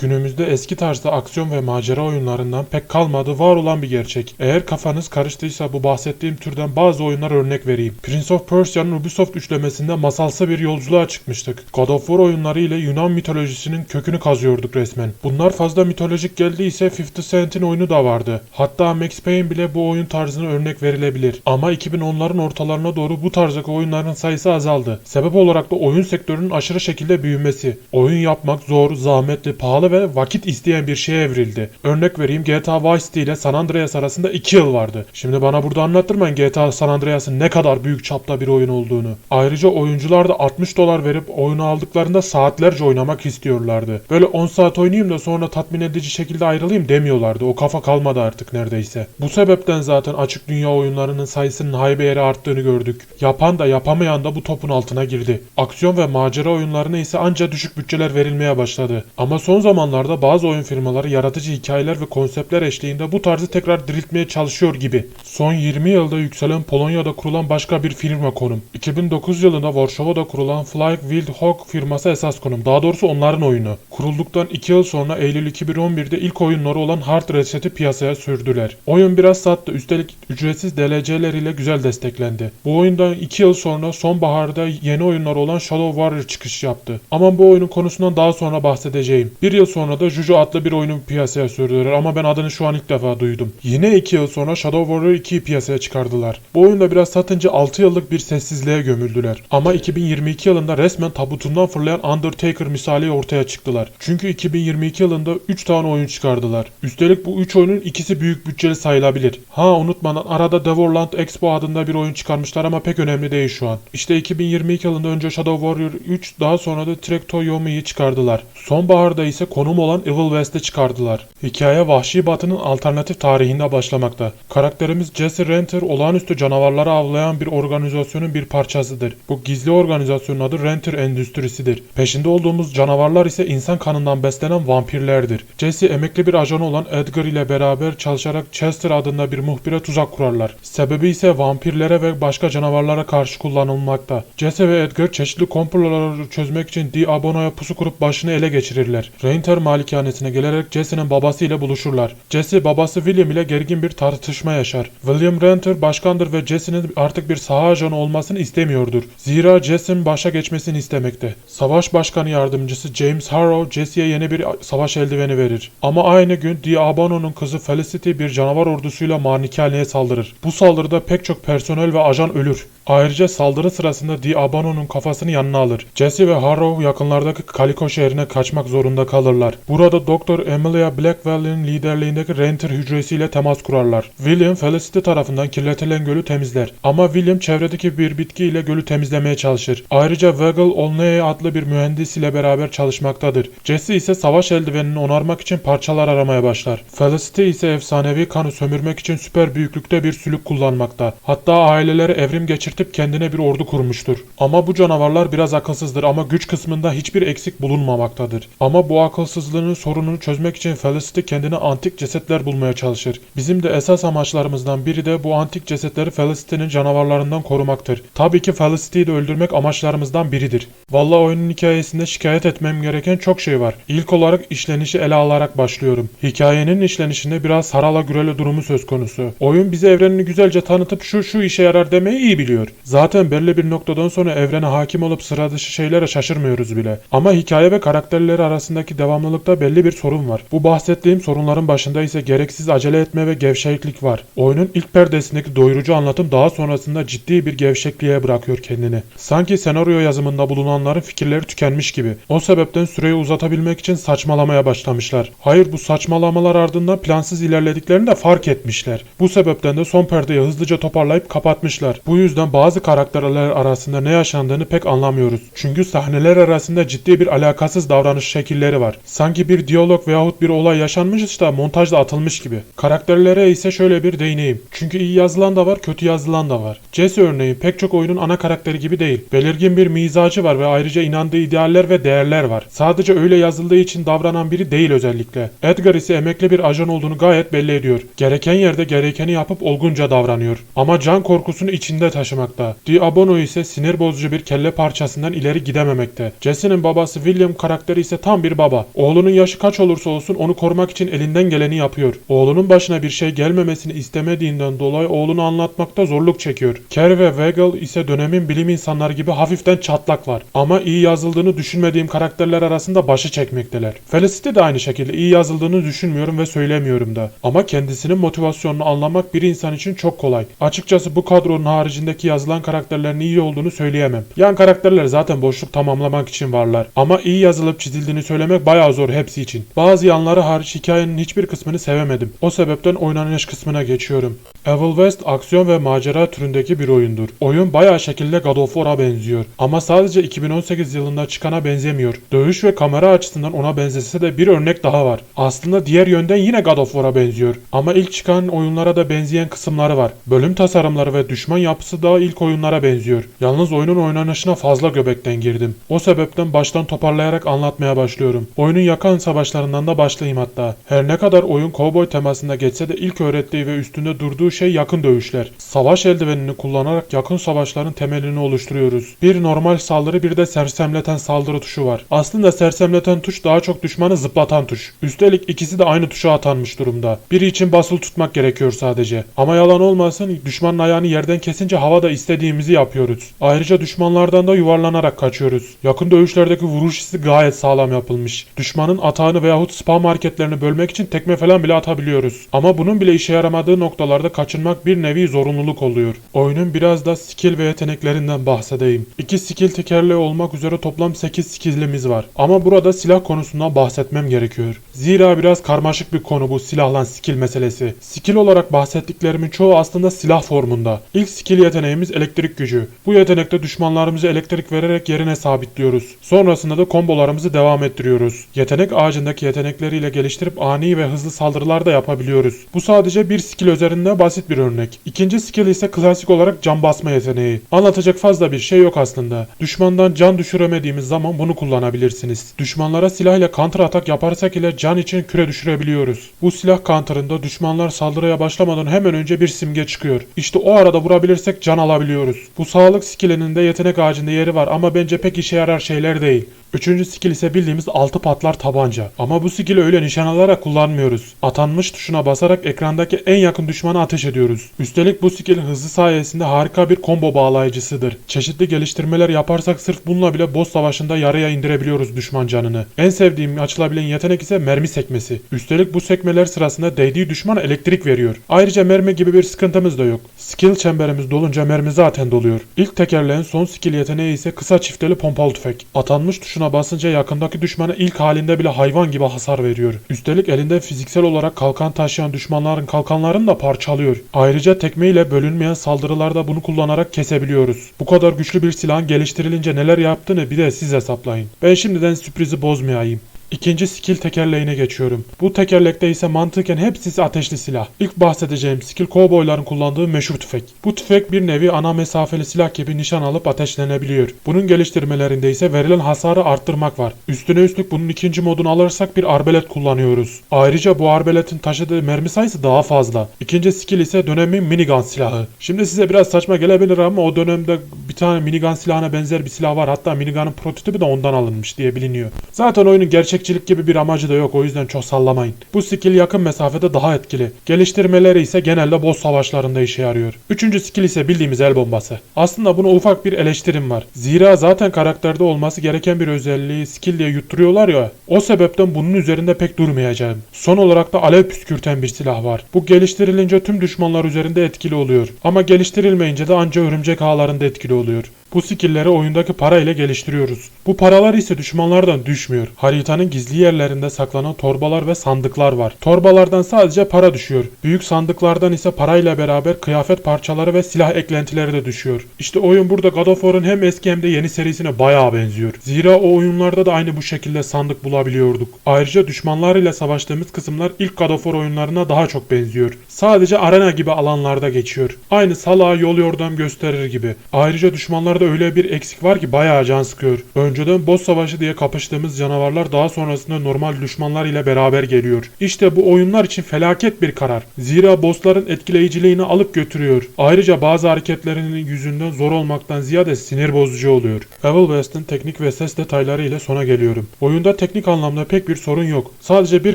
Günümüzde eski tarzda aksiyon ve macera oyunlarından pek kalmadı var olan bir gerçek. Eğer kafanız karıştıysa bu bahsettiğim türden bazı oyunlar örnek vereyim. Prince of Persia'nın Ubisoft üçlemesinde masalsı bir yolculuğa çıkmıştık. God of War oyunları ile Yunan mitolojisinin kökünü kazıyorduk resmen. Bunlar fazla mitolojik geldiyse 50 Cent'in oyunu da vardı. Hatta Max Payne bile bu oyun tarzına örnek verilebilir. Ama 2010'ların ortalarına doğru bu tarzdaki oyunların sayısı azaldı. Sebep olarak da oyun sektörünün aşırı şekilde büyümesi. Oyun yapmak zor, zahmetli, pahalı ve vakit isteyen bir şeye evrildi. Örnek vereyim GTA Vice City ile San Andreas arasında 2 yıl vardı. Şimdi bana burada anlattırmayın GTA San Andreas'ın ne kadar büyük çapta bir oyun olduğunu. Ayrıca oyuncular da 60 dolar verip oyunu aldıklarında saatlerce oynamak istiyorlardı. Böyle 10 saat oynayayım da sonra tatmin edici şekilde ayrılayım demiyorlardı. O kafa kalmadı artık neredeyse. Bu sebepten zaten açık dünya oyunlarının sayısının haybe yere arttığını gördük. Yapan da yapamayan da bu topun altına girdi. Aksiyon ve macera oyunlarına ise anca düşük bütçeler verilmeye başladı. Ama son zamanlarda bazı oyun firmaları yaratıcı hikayeler ve konseptler eşliğinde bu tarzı tekrar diriltmeye çalışıyor gibi. Son 20 yılda yükselen Polonya'da kurulan başka bir firma konum. 2009 yılında Varşova'da kurulan Fly Wild Hog firması esas konum. Daha doğrusu onların oyunu. Kurulduktan 2 yıl sonra Eylül 2011'de ilk oyunları olan Hard Reset'i piyasaya sürdüler. Oyun biraz sattı. Üstelik ücretsiz DLC'ler güzel desteklendi. Bu oyundan 2 yıl sonra sonbaharda yeni oyunlar olan Shadow Warrior çıkış yaptı. Ama bu oyunun konusundan daha sonra bahsedeceğim. Bir yıl sonra da Juju adlı bir oyunu piyasaya sürdüler ama ben adını şu an ilk defa duydum. Yine 2 yıl sonra Shadow Warrior 2'yi piyasaya çıkardılar. Bu oyunda biraz satınca 6 yıllık bir sessizliğe gömüldüler. Ama 2022 yılında resmen tabutundan fırlayan Undertaker misali ortaya çıktılar. Çünkü 2022 yılında 3 tane oyun çıkardılar. Üstelik bu 3 oyunun ikisi büyük bütçeli sayılabilir. Ha unutmadan arada Devorland Expo adında bir oyun çıkarmışlar ama pek önemli değil şu an. İşte 2022 yılında önce Shadow Warrior 3 daha sonra da Trek to çıkardılar. Sonbaharda ise konum olan Evil West'i çıkardılar. Hikaye Vahşi Batı'nın alternatif tarihinde başlamakta. Karakterimiz Jesse Renter olağanüstü canavarları avlayan bir organizasyonun bir parçasıdır. Bu gizli organizasyonun adı Renter Endüstrisi'dir. Peşinde olduğumuz canavarlar ise insan kanından beslenen vampirlerdir. Jesse emekli bir ajan olan Edgar ile beraber çalışarak Chester adında bir muhbire tuzak kurarlar. Sebebi ise vampirlere ve başka canavarlara karşı kullanılmakta. Jesse ve Edgar çeşitli komploları çözmek için Diabono'ya pusu kurup başını ele geçirirler. Reinter malikanesine gelerek Jesse'nin babası ile buluşurlar. Jesse babası William ile gergin bir tartışma yaşar. William Renter başkandır ve Jesse'nin artık bir saha ajanı olmasını istemiyordur. Zira Jesse'nin başa geçmesini istemekte. Savaş başkanı yardımcısı James Harrow Jesse'ye yeni bir savaş eldiveni verir. Ama aynı gün Diabono'nun kızı Felicity bir canavar ordusuyla manikaneye saldırır. Bu saldırıda pek çok personel ve ajan ölür. Ayrıca saldırı sırasında Diabano'nun kafasını yanına alır. Jesse ve Harrow yakınlardaki Calico şehrine kaçmak zorunda kalırlar. Burada Doktor Emilia Blackwell'in liderliğindeki Renter hücresiyle temas kurarlar. William Felicity tarafından kirletilen gölü temizler. Ama William çevredeki bir bitki ile gölü temizlemeye çalışır. Ayrıca Waggle Olney adlı bir mühendis ile beraber çalışmaktadır. Jesse ise savaş eldivenini onarmak için parçalar aramaya başlar. Felicity ise efsanevi kanı sömürmek için süper büyüklükte bir sülük kullanmakta. Hatta aileleri evrim geçirtip kendine bir ordu kurmuştur. Ama bu canavarlar biraz akılsızdır ama güç kısmında hiçbir eksik bulunmamaktadır. Ama bu akılsızlığının sorununu çözmek için Felicity kendine antik cesetler bulmaya çalışır. Bizim de esas amaçlarımızdan biri de bu antik cesetleri Felicity'nin canavarlarından korumaktır. Tabii ki Felicity'yi de öldürmek amaçlarımızdan biridir. Vallahi oyunun hikayesinde şikayet etmem gereken çok şey var. İlk olarak işlenişi ele alarak başlıyorum. Hikayenin işlenişinde biraz harala gürele durumu söz konusu. Oyun bize evrenini güzelce tanıtıp şu şu işe yarar demeyi iyi biliyor. Zaten belli bir noktadan sonra evrene hakim olup sıra dışı şeylere şaşırmıyoruz bile. Ama hikaye ve karakterleri arasındaki devamlılıkta belli bir sorun var. Bu bahsettiğim sorunların başında ise gereksiz acele etme ve gevşeklik var. Oyunun ilk perdesindeki doyurucu anlatım daha sonrasında ciddi bir gevşekliğe bırakıyor kendini. Sanki senaryo yazımında bulunanların fikirleri tükenmiş gibi. O sebepten süreyi uzatabilmek için saçmalamaya başlamışlar. Hayır bu saçmalamalar ardından plansız ilerlediklerini de fark etmişler. Bu sebepten de son perdeyi hızlıca toparlayıp kapatmışlar. Bu yüzden bazı karakterler arasında ne yaşandığını pek anlamıyoruz. Çünkü sahneler arasında ciddi bir alakasız davranış şekilleri var. Sanki bir diyalog veyahut bir olay yaşanmış da montajda atılmış gibi. Karakterlere ise şöyle bir değineyim. Çünkü iyi yazılan da var, kötü yazılan da var. Jesse örneğin pek çok oyunun ana karakteri gibi değil. Belirgin bir mizacı var ve ayrıca inandığı idealler ve değerler var. Sadece öyle yazıldığı için davranan biri değil özellikle. Edgar ise emekli bir ajan olduğunu gayet belli ediyor. Gereken yerde gerekeni yapıp olgunca davranıyor. Ama can korkusunu içinde taşımaktadır taşımakta. Diabono ise sinir bozucu bir kelle parçasından ileri gidememekte. Jesse'nin babası William karakteri ise tam bir baba. Oğlunun yaşı kaç olursa olsun onu korumak için elinden geleni yapıyor. Oğlunun başına bir şey gelmemesini istemediğinden dolayı oğlunu anlatmakta zorluk çekiyor. Kerr ve Wegel ise dönemin bilim insanları gibi hafiften çatlak var. Ama iyi yazıldığını düşünmediğim karakterler arasında başı çekmekteler. Felicity de aynı şekilde iyi yazıldığını düşünmüyorum ve söylemiyorum da. Ama kendisinin motivasyonunu anlamak bir insan için çok kolay. Açıkçası bu kadronun haricindeki yazılan karakterlerin iyi olduğunu söyleyemem. Yan karakterler zaten boşluk tamamlamak için varlar. Ama iyi yazılıp çizildiğini söylemek bayağı zor hepsi için. Bazı yanları hariç hikayenin hiçbir kısmını sevemedim. O sebepten oynanış kısmına geçiyorum. Evil West aksiyon ve macera türündeki bir oyundur. Oyun bayağı şekilde God of War'a benziyor. Ama sadece 2018 yılında çıkana benzemiyor. Dövüş ve kamera açısından ona benzese de bir örnek daha var. Aslında diğer yönden yine God of War'a benziyor. Ama ilk çıkan oyunlara da benzeyen kısımları var. Bölüm tasarımları ve düşman yapısı daha ilk oyunlara benziyor. Yalnız oyunun oynanışına fazla göbekten girdim. O sebepten baştan toparlayarak anlatmaya başlıyorum. Oyunun yakan savaşlarından da başlayayım hatta. Her ne kadar oyun kovboy temasında geçse de ilk öğrettiği ve üstünde durduğu şey yakın dövüşler. Savaş eldivenini kullanarak yakın savaşların temelini oluşturuyoruz. Bir normal saldırı bir de sersemleten saldırı tuşu var. Aslında sersemleten tuş daha çok düşmanı zıplatan tuş. Üstelik ikisi de aynı tuşa atanmış durumda. Biri için basılı tutmak gerekiyor sadece. Ama yalan olmasın düşmanın ayağını yerden kesince havada istediğimizi yapıyoruz. Ayrıca düşmanlardan da yuvarlanarak kaçıyoruz. Yakın dövüşlerdeki vuruş hissi gayet sağlam yapılmış. Düşmanın atağını veyahut spam hareketlerini bölmek için tekme falan bile atabiliyoruz. Ama bunun bile işe yaramadığı noktalarda kaçınmak bir nevi zorunluluk oluyor. Oyunun biraz da skill ve yeteneklerinden bahsedeyim. İki skill tekerleği olmak üzere toplam 8 skillimiz var. Ama burada silah konusundan bahsetmem gerekiyor. Zira biraz karmaşık bir konu bu silahlan skill meselesi. Skill olarak bahsettiklerimin çoğu aslında silah formunda. İlk skill yeteneğimiz elektrik gücü. Bu yetenekte düşmanlarımızı elektrik vererek yerine sabitliyoruz. Sonrasında da kombolarımızı devam ettiriyoruz. Yetenek ağacındaki yetenekleriyle geliştirip ani ve hızlı saldırılar da yapabiliyoruz. Bu sadece bir skill üzerinde basit bir örnek. İkinci skill ise klasik olarak can basma yeteneği. Anlatacak fazla bir şey yok aslında. Düşmandan can düşüremediğimiz zaman bunu kullanabilirsiniz. Düşmanlara silah ile counter atak yaparsak ile can için küre düşürebiliyoruz. Bu silah counterında düşmanlar saldırıya başlamadan hemen önce bir simge çıkıyor. İşte o arada vurabilirsek can alabiliyoruz. Bu sağlık skillinin de yetenek ağacında yeri var ama bence pek işe yarar şeyler değil. Üçüncü skill ise bildiğimiz altı patlar tabanca. Ama bu skill'i öyle nişan alarak kullanmıyoruz. Atanmış tuşuna basarak ekrandaki en yakın düşmana ateş ediyoruz. Üstelik bu skill hızı sayesinde harika bir combo bağlayıcısıdır. Çeşitli geliştirmeler yaparsak sırf bununla bile boss savaşında yarıya indirebiliyoruz düşman canını. En sevdiğim açılabilen yetenek ise mermi sekmesi. Üstelik bu sekmeler sırasında değdiği düşmana elektrik veriyor. Ayrıca mermi gibi bir sıkıntımız da yok. Skill çemberimiz dolunca mermi zaten doluyor. İlk tekerleğin son skill yeteneği ise kısa çifteli pompalı tüfek. Atanmış tuşuna basınca yakındaki düşmana ilk halinde bile hayvan gibi hasar veriyor. Üstelik elinde fiziksel olarak kalkan taşıyan düşmanların kalkanlarını da parçalıyor. Ayrıca tekmeyle bölünmeyen saldırılarda bunu kullanarak kesebiliyoruz. Bu kadar güçlü bir silahın geliştirilince neler yaptığını bir de siz hesaplayın. Ben şimdiden sürprizi bozmayayım. İkinci skill tekerleğine geçiyorum. Bu tekerlekte ise mantıken hepsi ateşli silah. İlk bahsedeceğim skill kovboyların kullandığı meşhur tüfek. Bu tüfek bir nevi ana mesafeli silah gibi nişan alıp ateşlenebiliyor. Bunun geliştirmelerinde ise verilen hasarı arttırmak var. Üstüne üstlük bunun ikinci modunu alırsak bir arbelet kullanıyoruz. Ayrıca bu arbeletin taşıdığı mermi sayısı daha fazla. İkinci skill ise dönemin minigun silahı. Şimdi size biraz saçma gelebilir ama o dönemde bir tane minigun silahına benzer bir silah var. Hatta minigunun prototipi de ondan alınmış diye biliniyor. Zaten oyunun gerçekçilik gibi bir amacı da yok o yüzden çok sallamayın. Bu skill yakın mesafede daha etkili. Geliştirmeleri ise genelde boss savaşlarında işe yarıyor. Üçüncü skill ise bildiğimiz el bombası. Aslında buna ufak bir eleştirim var. Zira zaten karakterde olması gereken bir özelliği skill diye yutturuyorlar ya. O sebepten bunun üzerinde pek durmayacağım. Son olarak da alev püskürten bir silah var. Bu geliştirilince tüm düşmanlar üzerinde etkili oluyor. Ama geliştirilmeyince de anca örümcek ağlarında etkili oluyor. Bu skillleri oyundaki para ile geliştiriyoruz. Bu paralar ise düşmanlardan düşmüyor. Haritanın gizli yerlerinde saklanan torbalar ve sandıklar var. Torbalardan sadece para düşüyor. Büyük sandıklardan ise parayla beraber kıyafet parçaları ve silah eklentileri de düşüyor. İşte oyun burada God of War'ın hem eski hem de yeni serisine bayağı benziyor. Zira o oyunlarda da aynı bu şekilde sandık bulabiliyorduk. Ayrıca düşmanlar ile savaştığımız kısımlar ilk God of War oyunlarına daha çok benziyor. Sadece arena gibi alanlarda geçiyor. Aynı salağa yol yordam gösterir gibi. Ayrıca düşmanlar oyunlarda öyle bir eksik var ki bayağı can sıkıyor. Önceden boss savaşı diye kapıştığımız canavarlar daha sonrasında normal düşmanlar ile beraber geliyor. İşte bu oyunlar için felaket bir karar. Zira bossların etkileyiciliğini alıp götürüyor. Ayrıca bazı hareketlerinin yüzünden zor olmaktan ziyade sinir bozucu oluyor. Evil West'in teknik ve ses detayları ile sona geliyorum. Oyunda teknik anlamda pek bir sorun yok. Sadece bir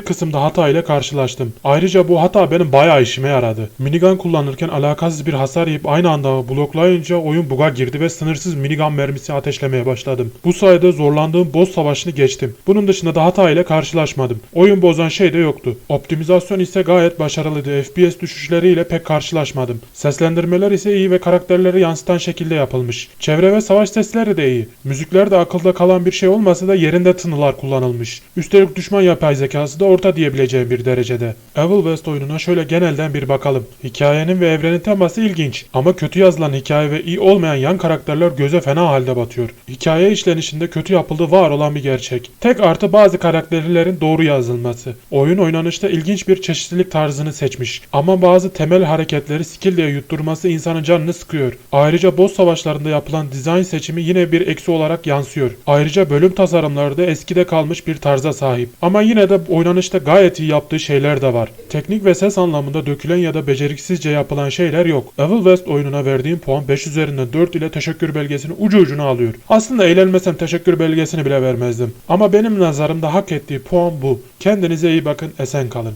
kısımda hata ile karşılaştım. Ayrıca bu hata benim bayağı işime yaradı. Minigun kullanırken alakasız bir hasar yiyip aynı anda bloklayınca oyun buga girdi ve sınırsız minigun mermisi ateşlemeye başladım. Bu sayede zorlandığım boss savaşını geçtim. Bunun dışında da hata ile karşılaşmadım. Oyun bozan şey de yoktu. Optimizasyon ise gayet başarılıydı. FPS düşüşleriyle pek karşılaşmadım. Seslendirmeler ise iyi ve karakterleri yansıtan şekilde yapılmış. Çevre ve savaş sesleri de iyi. Müzikler de akılda kalan bir şey olmasa da yerinde tınılar kullanılmış. Üstelik düşman yapay zekası da orta diyebileceğim bir derecede. Evil West oyununa şöyle genelden bir bakalım. Hikayenin ve evrenin teması ilginç ama kötü yazılan hikaye ve iyi olmayan yan karakterler göze fena halde batıyor. Hikaye işlenişinde kötü yapıldığı var olan bir gerçek. Tek artı bazı karakterlerin doğru yazılması. Oyun oynanışta ilginç bir çeşitlilik tarzını seçmiş ama bazı temel hareketleri skill diye yutturması insanın canını sıkıyor. Ayrıca boss savaşlarında yapılan dizayn seçimi yine bir eksi olarak yansıyor. Ayrıca bölüm tasarımları da eskide kalmış bir tarza sahip. Ama yine de oynanışta gayet iyi yaptığı şeyler de var. Teknik ve ses anlamında dökülen ya da beceriksizce yapılan şeyler yok. Evil West oyununa verdiğim puan 5 üzerinden 4 ile teşekkür belgesini ucu ucuna alıyor. Aslında eğlenmesem teşekkür belgesini bile vermezdim. Ama benim nazarımda hak ettiği puan bu. Kendinize iyi bakın, esen kalın.